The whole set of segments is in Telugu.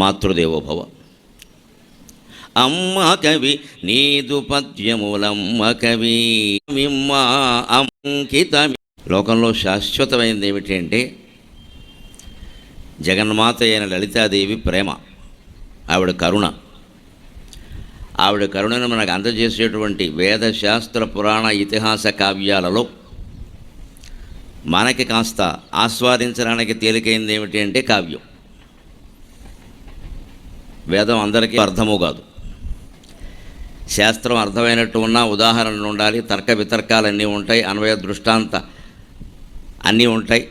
మాతృదేవోభవ. అమ్మ కవి నీదు పద్యములమ్మ కవి మిమ్మ అంకిత లోకంలో శాశ్వతమైనది ఏమిటంటే జగన్మాత అయిన లలితాదేవి ప్రేమ ఆవిడ కరుణ. ఆవిడ కరుణను మనకు అందజేసేటువంటి వేదశాస్త్ర పురాణ ఇతిహాస కావ్యాలలో మనకి కాస్త ఆస్వాదించడానికి తేలికైంది ఏమిటి అంటే కావ్యం. వేదం అందరికీ అర్థము కాదు. శాస్త్రం అర్థమైనట్టు ఉన్న ఉదాహరణలు ఉండాలి తర్క వితర్కాలు అన్నీ ఉంటాయి అన్వయ దృష్టాంత అన్నీ ఉంటాయి.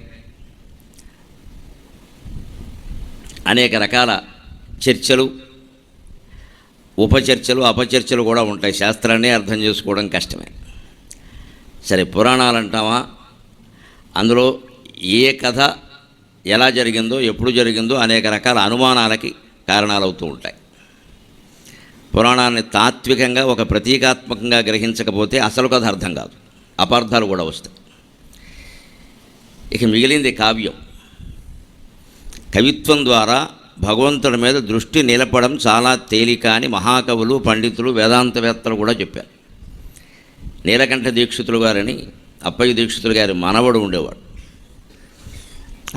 అనేక రకాల చర్చలు ఉపచర్చలు అపచర్చలు కూడా ఉంటాయి. శాస్త్రాన్ని అర్థం చేసుకోవడం కష్టమే. సరే పురాణాలు అంటావా? అందులో ఏ కథ ఎలా జరిగిందో ఎప్పుడు జరిగిందో అనేక రకాల అనుమానాలకి కారణాలవుతూ ఉంటాయి. పురాణాన్ని తాత్వికంగా ఒక ప్రతీకాత్మకంగా గ్రహించకపోతే అసలు కథ అర్థం కాదు. అపార్థాలు కూడా వస్తాయి. ఇక మిగిలింది కావ్యం. కవిత్వం ద్వారా భగవంతుడి మీద దృష్టి నిలపడం చాలా తేలిక అని మహాకవులు పండితులు వేదాంతవేత్తలు కూడా చెప్పారు. నీలకంఠ దీక్షితులు గారని అప్పయ్య దీక్షితులు గారి మనవడు ఉండేవాడు.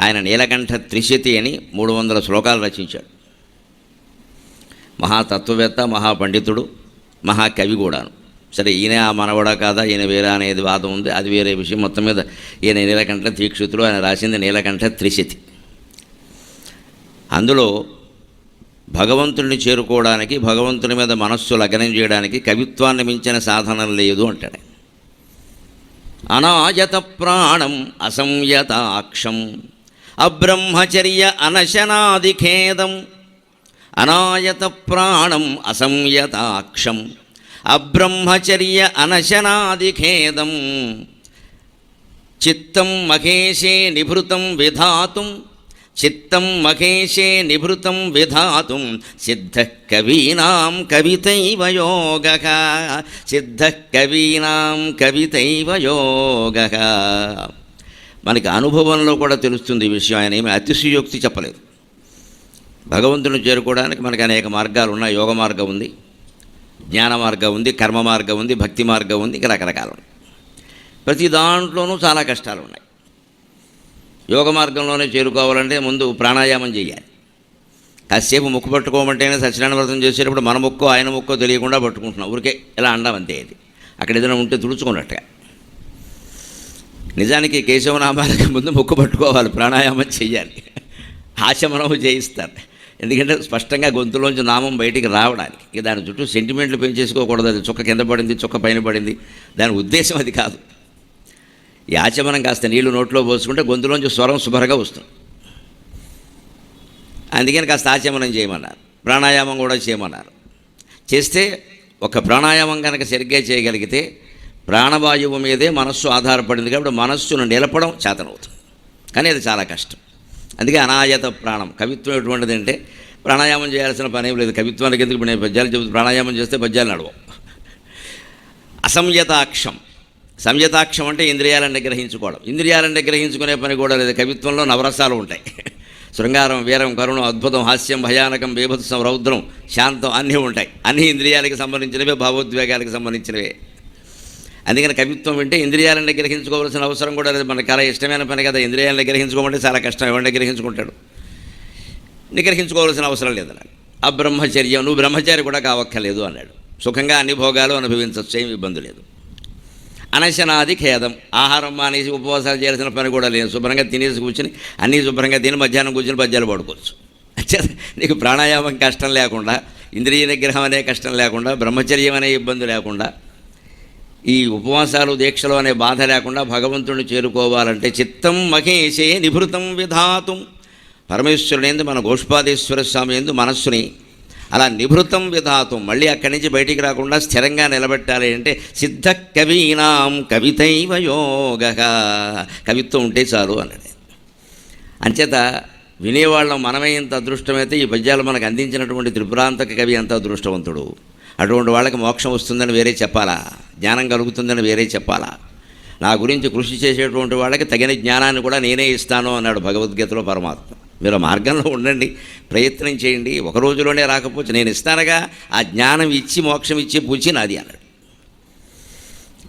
ఆయన నీలకంఠ త్రిశతి అని మూడు వందల శ్లోకాలు రచించాడు. మహాతత్వవేత్త మహాపండితుడు మహాకవి కూడాను. సరే ఈయన ఆ మనవడా కాదా? ఈయన వేరే అనేది వాదం ఉంది. అది వేరే విషయం. మొత్తం మీద ఈయన నీలకంఠ దీక్షితులు ఆయన రాసింది నీలకంఠ త్రిశతి. అందులో భగవంతుడిని చేరుకోవడానికి భగవంతుని మీద మనస్సు లగ్నం చేయడానికి కవిత్వాన్ని మించిన సాధనం లేదు అంటాడు. అనాయత ప్రాణం అసంయతాక్షం అబ్రహ్మచర్య అనశనాదిఖేదం అనాయత ప్రాణం అసంయతాక్షం అబ్రహ్మచర్య అనశనాదిఖేదం చిత్తం మహేషే నిభృతం విధాతుం చిత్తం మహేషే నిభృతం విధాతుం సిద్ధ కవీనాం కవితైవ యోగ సిద్ధ కవీనాం కవితైవ యోగ. మనకి అనుభవంలో కూడా తెలుస్తుంది ఈ విషయం ఆయన ఏమి అతిశయోక్తి చెప్పలేదు. భగవంతుని చేరుకోవడానికి మనకి అనేక మార్గాలు ఉన్నాయి. యోగ మార్గం ఉంది జ్ఞాన మార్గం ఉంది కర్మ మార్గం ఉంది భక్తి మార్గం ఉంది ఇంకా రకరకాలు ఉన్నాయి. ప్రతి దాంట్లోనూ చాలా కష్టాలు ఉన్నాయి. యోగ మార్గంలోనే చేరుకోవాలంటే ముందు ప్రాణాయామం చేయాలి. కాసేపు ముక్కు పట్టుకోమంటేనే సత్యనారాయణ వ్రతం చేసేటప్పుడు మన ముక్కో ఆయన ముక్కో తెలియకుండా పట్టుకుంటున్నాం. ఊరికే ఇలా అండం అంతే ఇది. అక్కడ ఏదైనా ఉంటే తుడుచుకున్నట్టుగా. నిజానికి కేశవనామాలకి ముందు ముక్కు పట్టుకోవాలి ప్రాణాయామం చేయాలి. ఆశమనము చేయిస్తారు. ఎందుకంటే స్పష్టంగా గొంతులోంచి నామం బయటికి రావడానికి. ఇక దాని చుట్టూ సెంటిమెంట్లు పెంచేసుకోకూడదు. అది చుక్క కింద పడింది చుక్క పైన పడింది. దాని ఉద్దేశం అది కాదు. ఈ ఆచమనం కాస్త నీళ్ళు నోట్లో పోసుకుంటే గొంతులోంచి స్వరం శుభ్రంగా వస్తుంది. అందుకని కాస్త ఆచమనం చేయమన్నారు. ప్రాణాయామం కూడా చేయమన్నారు. చేస్తే ఒక ప్రాణాయామం కనుక సరిగ్గా చేయగలిగితే ప్రాణవాయువు మీదే మనస్సు ఆధారపడింది కాబట్టి మనస్సును నిలపడం చేతనవుతుంది. కానీ అది చాలా కష్టం. అందుకే అనాయత ప్రాణం. కవిత్వం ఎటువంటిది అంటే ప్రాణాయామం చేయాల్సిన పని లేదు. కవిత్వానికి ఎందుకు నేను పద్యాలు చెబుతూ ప్రాణాయామం చేస్తే పద్యాలు నడవం. అసంయతాక్షం. సంయతాక్షం అంటే ఇంద్రియాలను నిగ్రహించుకోవడం ఇంద్రియాలను నిగ్రహించుకునే పని కూడా లేదు. కవిత్వంలో నవరసాలు ఉంటాయి. శృంగారం వీరం కరుణం అద్భుతం హాస్యం భయానకం బీభత్సం రౌద్రం శాంతం అన్నీ ఉంటాయి. అన్ని ఇంద్రియాలకు సంబంధించినవే భావోద్వేగాలకు సంబంధించినవే. అందుకని కవిత్వం అంటే ఇంద్రియాలను నిగ్రహించుకోవాల్సిన అవసరం కూడా లేదు. మనకు చాలా ఇష్టమైన పని కదా. ఇంద్రియాలను గ్రహించుకోమంటే చాలా కష్టం. ఎవరు నిగ్రహించుకుంటాడు నిగ్రహించుకోవాల్సిన అవసరం లేదన్నాడు ఆ బ్రహ్మచర్యం నువ్వు బ్రహ్మచారి కూడా కావక్కర్లేదు అన్నాడు. సుఖంగా అన్ని భోగాలు అనుభవించవచ్చు ఏమి ఇబ్బంది లేదు. అనశనాది ఖేదం. ఆహారం మానేసి ఉపవాసాలు చేయాల్సిన పని కూడా లేదు. శుభ్రంగా తినేసి కూర్చుని అన్నీ శుభ్రంగా తిని మధ్యాహ్నం కూర్చుని పద్యాలు పడుకోవచ్చు. నీకు ప్రాణాయామం కష్టం లేకుండా ఇంద్రియ నిగ్రహం అనే కష్టం లేకుండా బ్రహ్మచర్యం అనే ఇబ్బంది లేకుండా ఈ ఉపవాసాలు దీక్షలు అనే బాధ లేకుండా భగవంతుడిని చేరుకోవాలంటే చిత్తం మహేశే నిభృతం విధాతుం. పరమేశ్వరుడేందు మన గోష్పాదేశ్వర స్వామి ఎందు మనస్సుని అలా నిభృతం విధాతం. మళ్ళీ అక్కడి నుంచి బయటికి రాకుండా స్థిరంగా నిలబెట్టాలి అంటే సిద్ధ కవీనాం కవితైవ యోగ. కవిత్వం ఉంటే చాలు అన్నది. అంచేత వినేవాళ్ళం మనమే ఇంత అదృష్టమైతే ఈ పద్యాలు మనకు అందించినటువంటి త్రిపురాంతక కవి అంత అదృష్టవంతుడు. అటువంటి వాళ్ళకి మోక్షం వస్తుందని వేరే చెప్పాలా? జ్ఞానం కలుగుతుందని వేరే చెప్పాలా? నా గురించి కృషి చేసేటువంటి వాళ్ళకి తగిన జ్ఞానాన్ని కూడా నేనే ఇస్తాను అన్నాడు భగవద్గీతలో పరమాత్మ. మీరు మార్గంలో ఉండండి ప్రయత్నం చేయండి ఒక రోజులోనే రాకపోతే నేను ఇస్తానగా ఆ జ్ఞానం ఇచ్చి మోక్షం ఇచ్చి పూచి నాది అన్నాడు.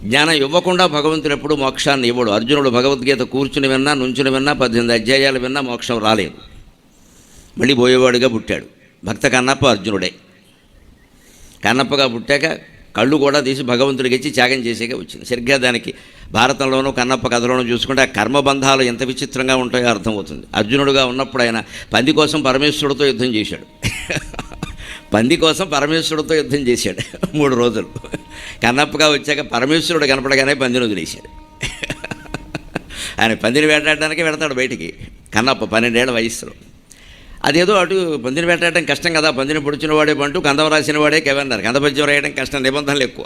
జ్ఞానం ఇవ్వకుండా భగవంతుడు ఎప్పుడు మోక్షాన్ని ఇవ్వడు. అర్జునుడు భగవద్గీత కూర్చుని విన్నా నుంచుని విన్నా పద్దెనిమిది అధ్యాయాలు విన్నా మోక్షం రాలేదు. మళ్ళీ పోయేవాడుగా పుట్టాడు. భక్త కన్నప్ప అర్జునుడే. కన్నప్పగా పుట్టాక కళ్ళు కూడా తీసి భగవంతుడికి ఇచ్చి త్యాగం చేసేగా వచ్చింది. సరిగ్గా దానికి భారతంలోనూ కన్నప్ప కథలోనూ చూసుకుంటే ఆ కర్మబంధాలు ఎంత విచిత్రంగా ఉంటాయో అర్థమవుతుంది. అర్జునుడుగా ఉన్నప్పుడు ఆయన పంది కోసం పరమేశ్వరుడితో యుద్ధం చేశాడు. పంది కోసం పరమేశ్వరుడితో యుద్ధం చేశాడు మూడు రోజులు. కన్నప్పగా వచ్చాక పరమేశ్వరుడు కనపడగానే పందిని వదిలేశాడు. ఆయన పందిని వేటాడడానికి వెడతాడు బయటికి. కన్నప్ప పన్నెండేళ్ళ వయసులో అదేదో అటు పందిని పెట్టడం కష్టం కదా పందిని పొడిచిన వాడే పంటూ కందం రాసిన వాడే కెవన్నారు కందపద్యం రాయడం కష్టం నిబంధనలు ఎక్కువ.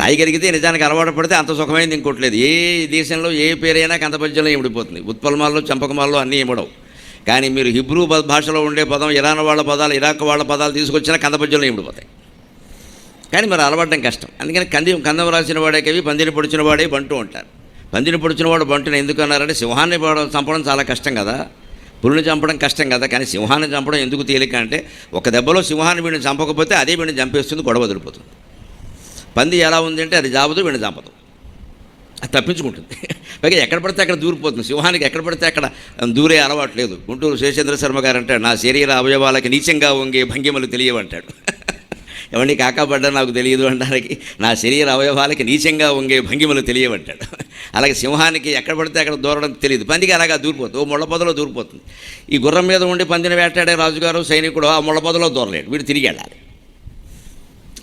రాయగలిగితే నిజానికి అలవాటు పడితే అంత సుఖమైంది ఇంకోట్లేదు ఏ దేశంలో ఏ పేరైనా కందపద్యంలో ఇమిడిపోతుంది. ఉత్పలమాల్లో చంపకమాల్లో అన్నీ ఇమ్మడవు కానీ మీరు హిబ్రూ భాషలో ఉండే పదం ఇరాన్ వాళ్ళ పదాలు ఇరాక్ వాళ్ళ పదాలు తీసుకొచ్చినా కందపద్యంలో ఇమిడిపోతాయి. కానీ మరి అలవడడం కష్టం. అందుకని కంది కందం రాసిన వాడే కవి పందిని పొడిచిన వాడే బంటు అంటారు. పందిని పొడిచిన వాడు బంటుని ఎందుకు అన్నారంటే సింహాన్ని చంపడం చాలా కష్టం కదా. పులిని చంపడం కష్టం కదా కానీ సింహాన్ని చంపడం ఎందుకు తేలిక అంటే ఒక దెబ్బలో సింహాన్ని వీడిని చంపకపోతే అదే వీడిని చంపేస్తుంది గొడవ వదిలిపోతుంది. పంది ఎలా ఉంది అంటే అది జాబదు వీడిని చంపదు. అది తప్పించుకుంటుంది. పైగా ఎక్కడ పడితే అక్కడ దూరిపోతుంది. సింహానికి ఎక్కడ పడితే అక్కడ దూరే అలవాటు లేదు. గుంటూరు శేషేంద్ర శర్మ గారు అంటాడు నా శరీర అవయవాలకి నీచంగా వంగే భంగిమలు తెలియవంటాడు. ఎవరిని కాకపడ్డా నాకు తెలియదు అనడానికి నా శరీర అవయవాలకి నీచంగా వంగే భంగిమలు తెలియవంటాడు. అలాగే సింహానికి ఎక్కడ పడితే అక్కడ దూరడం తెలియదు. పందికి అలాగా దూరిపోతుంది. ఓ ముళ్ళపొదలో దూరిపోతుంది. ఈ గుర్రం మీద ఉండి పందిని వేటాడే రాజుగారు సైనికుడు ఆ ముళ్ళపొదలో దూరలేడు. వీడు తిరిగి వెళ్ళాలి.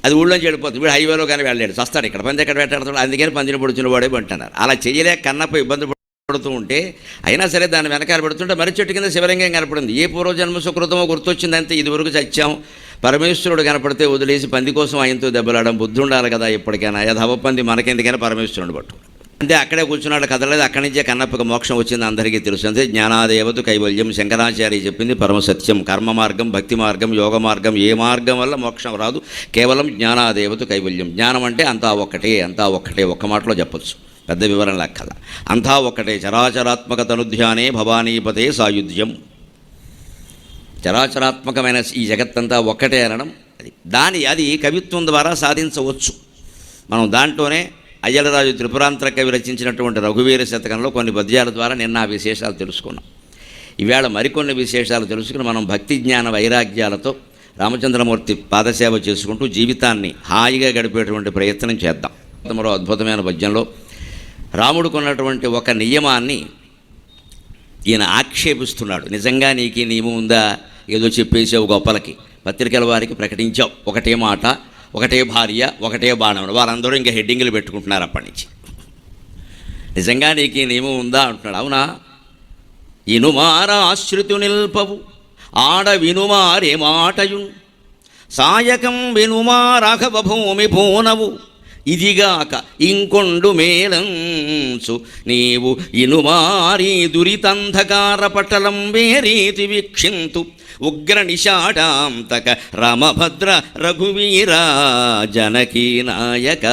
అది ఊళ్ళోంచి వెళ్ళిపోతుంది. వీడు హైవేలో కానీ వెళ్ళలేడు. వస్తాడు ఇక్కడ. పంది ఎక్కడ పెట్టాడుతాడు అందుకని పందిని పొడిచిన వాడే అంటున్నారు. అలా చేయలేక కన్నప్ప ఇబ్బంది పడుతూ ఉంటే అయినా సరే దాన్ని వెనకాల పెడుతుంటే మరి చెట్టు కింద శివలింగం కనపడింది. ఏ పూర్వజన్మ సుకృతమో గుర్తొచ్చిందంతే ఇదివరకు చచ్చాం. పరమేశ్వరుడు కనపడితే వదిలేసి పంది కోసం ఆయనతో దెబ్బలాడడం బుద్ధి ఉండాలి కదా ఎప్పటికైనా. యథవ పంది మనకెందుకైనా పరమేశ్వరుడు పట్టుకున్నాడు అంటే అక్కడే కూర్చున్నాడు కదలేదు అక్కడి నుంచే కన్నప్పకి మోక్షం వచ్చింది అందరికీ తెలుసు. అంటే జ్ఞానాదేవత కైవల్యం శంకరాచార్య చెప్పింది పరమ సత్యం. కర్మ మార్గం భక్తి మార్గం యోగ మార్గం ఏ మార్గం వల్ల మోక్షం రాదు? కేవలం జ్ఞానాదేవత కైవల్యం. జ్ఞానం అంటే అంతా ఒక్కటే అంతా ఒక్కటే. ఒక్క మాటలో చెప్పచ్చు. పెద్ద వివరణ లెక్కల అంతా ఒక్కటే. చరాచరాత్మక తనుధ్యానే భవానీపదే సాయుధ్యం. చరాచరాత్మకమైన ఈ జగత్తంతా ఒక్కటే అనడం అది. దాని అది కవిత్వం ద్వారా సాధించవచ్చు. మనం దాంట్లోనే అయ్యలరాజు త్రిపురాంతర కవి రచించినటువంటి రఘువీర శతకంలో కొన్ని పద్యాల ద్వారా నిన్న ఆ విశేషాలు తెలుసుకున్నాం. ఈవేళ మరికొన్ని విశేషాలు తెలుసుకుని మనం భక్తి జ్ఞాన వైరాగ్యాలతో రామచంద్రమూర్తి పాదసేవ చేసుకుంటూ జీవితాన్ని హాయిగా గడిపేటువంటి ప్రయత్నం చేద్దాం. మరో అద్భుతమైన పద్యంలో రాముడుకున్నటువంటి ఒక నియమాన్ని ఈయన ఆక్షేపిస్తున్నాడు. నిజంగా నీకు ఈ నియమం ఉందా? ఏదో చెప్పేసావు గొప్పలకి. పత్రికల వారికి ప్రకటించావు. ఒకటే మాట ఒకటే భార్య ఒకటే బాణం వారందరూ ఇంకా హెడ్డింగ్లు పెట్టుకుంటున్నారు అప్పటి నుంచి. నిజంగా నీకు ఈ నియమం ఉందా అంటున్నాడు. అవునా? ఇనుమారాశ్రుతు నిల్పవు ఆడ వినుమారే మాటయు సాయకం వినుమా రాఘవ భూమి భూనవు ఇదిగాక ఇంకొండు మేలంచు. నీవు ఇనుమారి దురితంధకార పటలం వేరీతి వీక్షింతు. ఉగ్ర నిషాడాంతక రామభద్ర రఘువీరా జనకీ నాయక.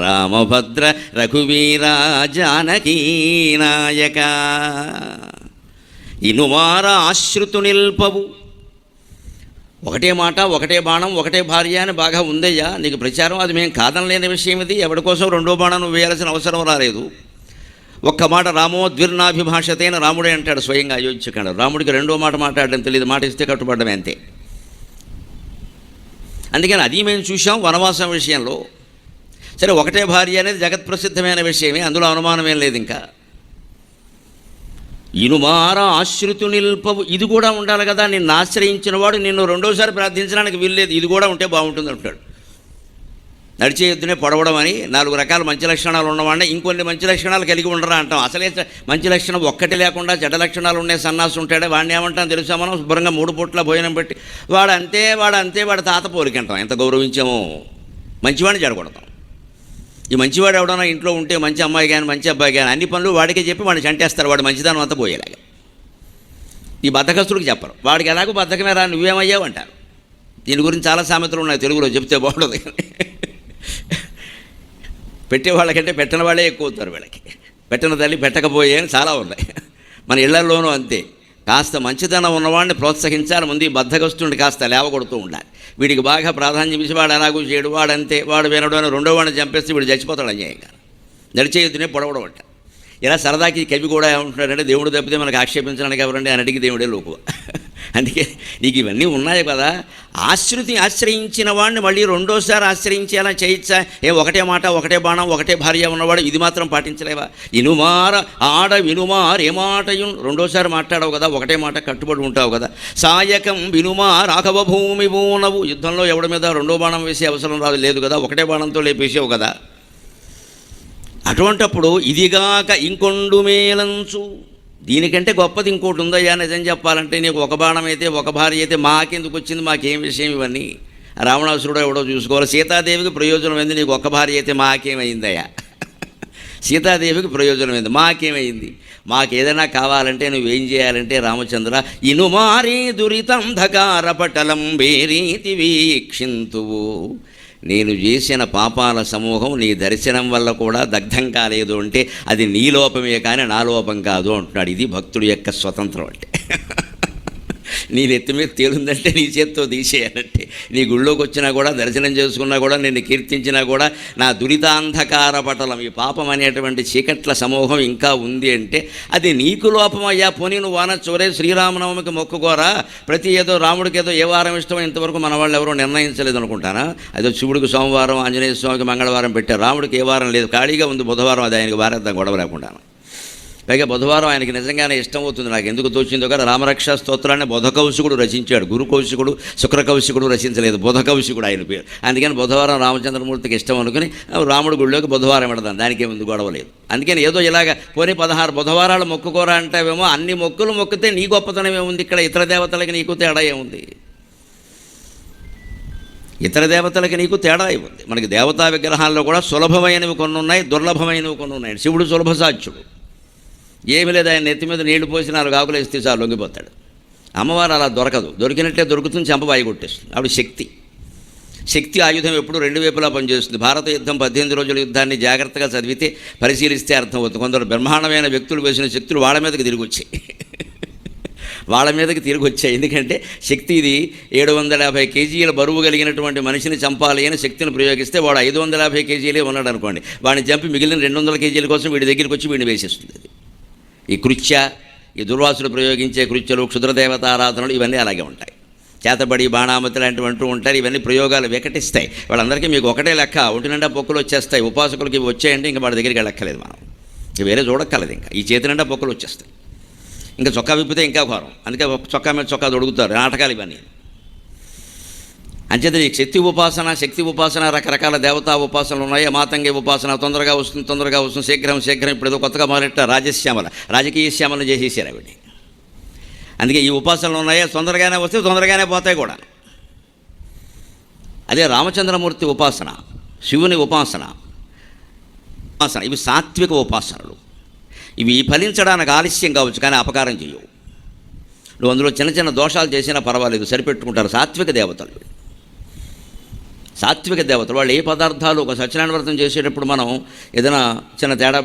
రామభద్ర రఘువీరా జానకీ నాయక. ఇనుమార ఆశ్రుతు నిల్పవు ఒకటే మాట ఒకటే బాణం ఒకటే భార్య అని బాగా ఉందయ్యా. నీకు ప్రచారం అది మేము కాదనలేని విషయం ఇది. ఎవరి కోసం రెండో బాణం నువ్వు వేయాల్సిన అవసరం రాలేదు. ఒక్క మాట రామో ద్విర్నాభిభాషతేన రాముడే అంటాడు స్వయంగా అయోధ్యకాండ. రాముడికి రెండో మాట మాట్లాడడం తెలియదు మాట ఇస్తే కట్టుబడ్డమే అంతే. అందుకని అది మేము చూసాం వనవాసం విషయంలో. సరే ఒకటే భార్య అనేది జగత్ప్రసిద్ధమైన విషయమే అందులో అనుమానమేం లేదు ఇంకా. ఇనుమార ఆశ్రితు నిల్పవు ఇది కూడా ఉండాలి కదా నిన్ను ఆశ్రయించిన వాడు నిన్ను రెండోసారి ప్రార్థించడానికి వీల్లేదు ఇది కూడా ఉంటే బాగుంటుంది అంటాడు నడిచే ఎద్దునే పొడవడం అని నాలుగు రకాల మంచి లక్షణాలు ఉన్నవాడిని ఇంకొన్ని మంచి లక్షణాలు కలిగి ఉండరా అంటాం. అసలే మంచి లక్షణం ఒక్కటి లేకుండా చెడ్డ లక్షణాలు ఉండే సన్నాసు ఉంటాడే. వాడిని ఏమంటాం తెలుసా మనం? శుభ్రంగా మూడు పూట్ల భోజనం పెట్టి వాడు అంతే వాడు అంతే వాడు తాత పోలికంటాం. ఎంత గౌరవించామో. మంచివాడిని జడగొడతాం ఈ మంచివాడు ఎవడన్నా ఇంట్లో ఉంటే మంచి అమ్మాయి కానీ మంచి అబ్బాయి కానీ అన్ని పనులు వాడికే చెప్పి వాడిని చంటేస్తారు. వాడు మంచిదానం అంతా పోయేలాగా. ఈ బద్దకస్తుడికి చెప్పరు. వాడికి ఎలాగో బద్దకమే రా నువ్వేమయ్యావు అంటారు. దీని గురించి చాలా సామెతలు ఉన్నాయి తెలుగులో చెప్తే బాగుండదు. కానీ పెట్టే వాళ్ళకంటే పెట్టిన వాళ్ళే ఎక్కువ అవుతారు వీళ్ళకి. పెట్టిన తల్లి పెట్టకపోయే అని చాలా ఉన్నాయి. మన ఇళ్ళలోనూ అంతే. కాస్త మంచితనం ఉన్నవాడిని ప్రోత్సహించాలి ముందు ఈ బద్దగస్తుండి కాస్త లేవగొడుతూ ఉండాలి. వీడికి బాగా ప్రాధాన్యం ఇచ్చి వాడు అలాగూ చేయడు వాడు అంతే వాడు వినడు అని రెండో వాడిని చంపేస్తే వీడు చచ్చిపోతాడు అన్యాయంగా. నడిచేయుద్దునే పొడవడం అంట. ఇలా సరదాకి కవి కూడా ఏమంటున్నాడంటే దేవుడు తప్పితే మనకు ఆక్షేపించడానికి ఎవరండి? అని అడిగి దేవుడే లోకువ. అందుకే నీకు ఇవన్నీ ఉన్నాయి కదా. ఆశ్రుతి ఆశ్రయించిన వాడిని మళ్ళీ రెండోసారి ఆశ్రయించేలా చేయొచ్చా? ఏ ఒకటే మాట ఒకటే బాణం ఒకటే భార్య ఉన్నవాడు ఇది మాత్రం పాటించలేవా? ఇనుమార ఆడ వినుమార్ ఏ మాటయు రెండోసారి మాట్లాడవు కదా ఒకటే మాట కట్టుబడి ఉంటావు కదా. సాయకం వినుమా రాఘవ భూమి భూనవు యుద్ధంలో ఎవడి మీద రెండో బాణం వేసే అవసరం రాదు లేదు కదా ఒకటే బాణంతో లేపేసావు కదా. అటువంటప్పుడు ఇదిగాక ఇంకొండు మేలంచు. దీనికంటే గొప్పది ఇంకోటి ఉందయ్యా నిజం చెప్పాలంటే నీకు ఒక బాణం అయితే ఒక భార్య అయితే మాకెందుకు వచ్చింది మాకేం విషయం ఇవన్నీ? రావణాసురుడు ఎవడో చూసుకోవాలి. సీతాదేవికి ప్రయోజనం ఏంది నీకు ఒక భార్య అయితే మాకేమైందయ్యా? సీతాదేవికి ప్రయోజనం ఏంది మాకేమైంది? మాకు ఏదైనా కావాలంటే నువ్వేం చేయాలంటే రామచంద్ర ఇనుమారీ దురితంధకార పటలం వేరీతి వీక్షింతువు. నేను చేసిన పాపాల సమూహం నీ దర్శనం వల్ల కూడా దగ్ధం కాలేదు అంటే అది నీ లోపమే కానీ నా లోపం కాదు అంటున్నాడు. ఇది భక్తుడి యొక్క స్వతంత్రం అంటే. నీ నెత్తి మీద తేలుందంటే నీ చేత్తో తీసేయాలంటే. నీ గుళ్ళోకి వచ్చినా కూడా దర్శనం చేసుకున్నా కూడా నిన్ను కీర్తించినా కూడా నా దురితాంధకార పటలం ఈ పాపం అనేటువంటి చీకట్ల సమూహం ఇంకా ఉంది అంటే అది నీకు లోపం అయ్యా. పోనీ నువ్వు వానచ్చోరే శ్రీరామనవమికి మొక్కుకోరా? ప్రతి ఏదో రాముడికి ఏదో ఏ వారం ఇష్టమో ఇంతవరకు మన వాళ్ళు ఎవరో నిర్ణయించలేదు అనుకుంటానా? అదో శివుడికి సోమవారం ఆంజనేయ స్వామికి మంగళవారం పెట్టారు. రాముడికి ఏ వారం లేదు. ఖాళీగా ఉంది బుధవారం అది ఆయనకి వారద్దాం గొడవ లేకుండా పైగా బుధవారం ఆయనకి నిజంగానే ఇష్టం అవుతుంది. నాకు ఎందుకు తోచిందో కదా రామరక్ష స్తోత్రాన్ని బుధకౌశికుడు రచించాడు. గురు కౌశికుడు శుక్రకౌశికుడు రచించలేదు. బుధకౌశికుడు ఆయన పేరు. అందుకని బుధవారం రామచంద్రమూర్తికి ఇష్టం అనుకుని రాముడు గుడిలోకి బుధవారం పెడదాం దానికి ఏముంది గొడవ లేదు. అందుకని ఏదో ఇలాగ పోనీ పదహారు బుధవారాలు మొక్కుకోరా అంటావేమో అన్ని మొక్కులు మొక్కితే నీ గొప్పతనం ఏముంది? ఇక్కడ ఇతర దేవతలకి నీకు తేడా ఏముంది? ఇతర దేవతలకి నీకు తేడా ఉంది మనకి దేవతా విగ్రహాల్లో కూడా సులభమైనవి కొన్ని ఉన్నాయి దుర్లభమైనవి కొన్ని ఉన్నాయి శివుడు సులభ సాధ్యుడు. ఏమి లేదు ఆయన నెత్తి మీద నీళ్ళు పోసి నాలుగు ఆకులు వేస్తే చాలు లొంగిపోతాడు. అమ్మవారు అలా దొరకదు. దొరికినట్టే దొరుకుతుంది చంపబాయి కొట్టేస్తుంది. ఆవిడ శక్తి. శక్తి ఆయుధం ఎప్పుడు రెండు వైపులా పనిచేస్తుంది. భారత యుద్ధం పద్దెనిమిది రోజుల యుద్ధాన్ని జాగ్రత్తగా చదివితే పరిశీలిస్తే అర్థమవుతుంది. కొందరు బ్రహ్మాండమైన వ్యక్తులు వేసిన శక్తులు వాళ్ళ మీదకి తిరిగి వచ్చాయి వాళ్ళ మీదకి తిరిగి వచ్చాయి ఎందుకంటే శక్తి ఇది ఏడు వందల యాభై కేజీల బరువు కలిగినటువంటి మనిషిని చంపాలి అని శక్తిని ప్రయోగిస్తే వాడు ఐదు వందల యాభై కేజీలే ఉన్నాడు అనుకోండి వాడిని చంపి మిగిలిన రెండు వందల కేజీల కోసం వీడి దగ్గరికి వచ్చి వీడిని వేసేస్తుంది అది. ఈ కృత్య ఈ దుర్వాసులు ప్రయోగించే కృత్యలు క్షుద్రదేవత ఆరాధనలు ఇవన్నీ అలాగే ఉంటాయి. చేతబడి బాణామతి లాంటివి అంటూ ఉంటారు. ఇవన్నీ ప్రయోగాలు వికటిస్తాయి. వాళ్ళందరికీ మీకు ఒకటే లెక్క ఒంటి నిండా పొక్కులు వచ్చేస్తాయి. ఉపాసకులకి ఇవి వచ్చాయంటే ఇంకా వాళ్ళ దగ్గరికి వెళ్ళక్కలేదు మనం. ఇంకా వేరే చూడక్కర్లేదు ఇంకా. ఈ చేతి నిండా పొక్కులు వచ్చేస్తాయి. ఇంకా చొక్కా విప్పితే ఇంకా ఘోరం. అందుకే చొక్కా మీద చొక్కా దొడుగుతారు నాటకాలు ఇవన్నీ. అంచేత ఈ శక్తి ఉపాసన శక్తి ఉపాసన రకరకాల దేవతా ఉపాసనలు ఉన్నాయి. మాతంగి ఉపాసన తొందరగా వస్తుంది తొందరగా వస్తుంది. శీఘ్రం శీఘ్రం ఇప్పుడు ఏదో కొత్తగా మొదలెట్ట రాజశ్యామల రాజకీయ శ్యామలు చేసేసారు ఆవిడ అందుకే ఈ ఉపాసనలు ఉన్నాయి? తొందరగానే వస్తే తొందరగానే పోతాయి కూడా. అదే రామచంద్రమూర్తి ఉపాసన శివుని ఉపాసన ఉపాసన. ఇవి సాత్విక ఉపాసనలు. ఇవి ఫలించడానికి ఆలస్యం కావచ్చు కానీ అపకారం చేయవు. నువ్వు అందులో చిన్న చిన్న దోషాలు చేసినా పర్వాలేదు సరిపెట్టుకుంటారు సాత్విక దేవతలు. సాత్విక దేవతలు వాళ్ళు ఏ పదార్థాలు ఒక సత్యనారాయణ వ్రతం చేసేటప్పుడు మనం ఏదైనా చిన్న తేడా